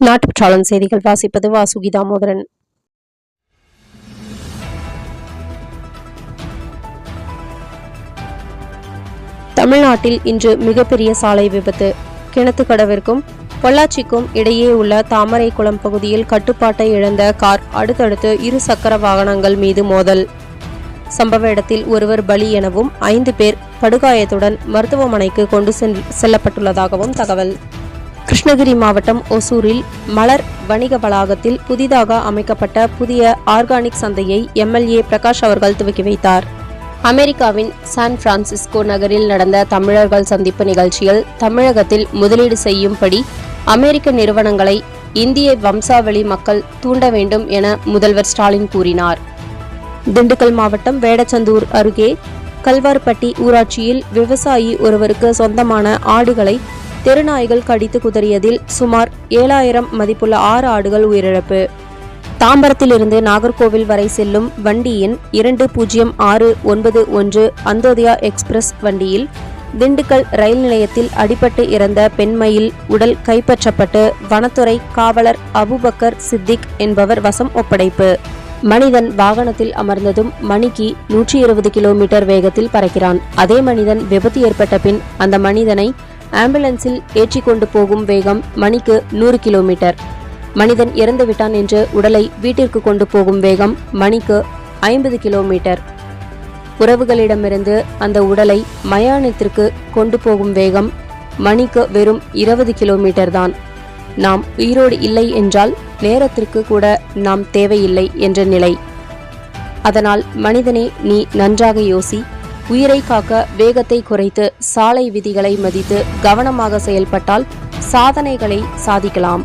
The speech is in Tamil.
நாட்டுப்பற்றாளன் செய்திகள் வாசிப்பது வாசுகி தாமோதரன் தமிழ்நாட்டில் இன்று மிகப்பெரிய சாலை விபத்து. கிணத்துக்கடவிற்கும் பொள்ளாச்சிக்கும் இடையே உள்ள தாமரைக்குளம் பகுதியில் கட்டுப்பாட்டை இழந்த கார் அடுத்தடுத்து இரு சக்கர வாகனங்கள் மீது மோதல். சம்பவ இடத்தில் ஒருவர் பலி எனவும் ஐந்து பேர் படுகாயத்துடன் மருத்துவமனைக்கு கொண்டு செல்- செல்லப்பட்டுள்ளதாகவும் தகவல். கிருஷ்ணகிரி மாவட்டம் ஒசூரில் மலர் வணிக வளாகத்தில் புதிதாக அமைக்கப்பட்ட புதிய ஆர்கானிக் சந்தையை எம்எல்ஏ பிரகாஷ் அவர்கள் துவக்கி வைத்தார். அமெரிக்காவின் சான் பிரான்சிஸ்கோ நகரில் நடந்த தமிழர்கள் சந்திப்பு நிகழ்ச்சியில் தமிழகத்தில் முதலீடு செய்யும்படி அமெரிக்க நிறுவனங்களை இந்திய வம்சாவளி மக்கள் தூண்ட வேண்டும் என முதல்வர் ஸ்டாலின் கூறினார். திண்டுக்கல் மாவட்டம் வேடச்சந்தூர் அருகே கல்வார்பட்டி ஊராட்சியில் விவசாயி ஒருவருக்கு சொந்தமான ஆடுகளை தெருநாய்கள் கடித்து குதறியதில் சுமார் ஏழாயிரம் மதிப்புள்ள ஆறு ஆடுகள் உயிரிழப்பு. தாம்பரத்திலிருந்து நாகர்கோவில் வரை செல்லும் வண்டியின் இரண்டு பூஜ்ஜியம் ஆறு ஒன்பது ஒன்று அந்தோதயா எக்ஸ்பிரஸ் வண்டியில் திண்டுக்கல் ரயில் நிலையத்தில் அடிபட்டு இறந்த பெண்மையில் உடல் கைப்பற்றப்பட்டு வனத்துறை காவலர் அபுபக்கர் சித்திக் என்பவர் வசம் ஒப்படைப்பு. மனிதன் வாகனத்தில் அமர்ந்ததும் மணிக்கு நூற்றி இருபது கிலோமீட்டர் வேகத்தில் பறக்கிறான். அதே மனிதன் விபத்து ஏற்பட்ட பின் அந்த மனிதனை ஆம்புலன்ஸில் ஏற்றிக்கொண்டு போகும் வேகம் மணிக்கு நூறு கிலோமீட்டர். மனிதன் இறந்து விட்டான் என்று உடலை வீட்டிற்கு கொண்டு போகும் வேகம் மணிக்கு ஐம்பது கிலோமீட்டர். உறவுகளிடமிருந்து அந்த உடலை மயானத்திற்கு கொண்டு போகும் வேகம் மணிக்கு வெறும் இருபது கிலோமீட்டர் தான். நாம் உயிரோடு இல்லை என்றால் நேரத்திற்கு கூட நாம் தேவையில்லை என்ற நிலை. அதனால் மனிதனே நீ நன்றாக யோசி உயிரை காக்க வேகத்தை குறைத்து சாலை விதிகளை மதித்து கவனமாக செயல்பட்டால் சாதனைகளை சாதிக்கலாம்.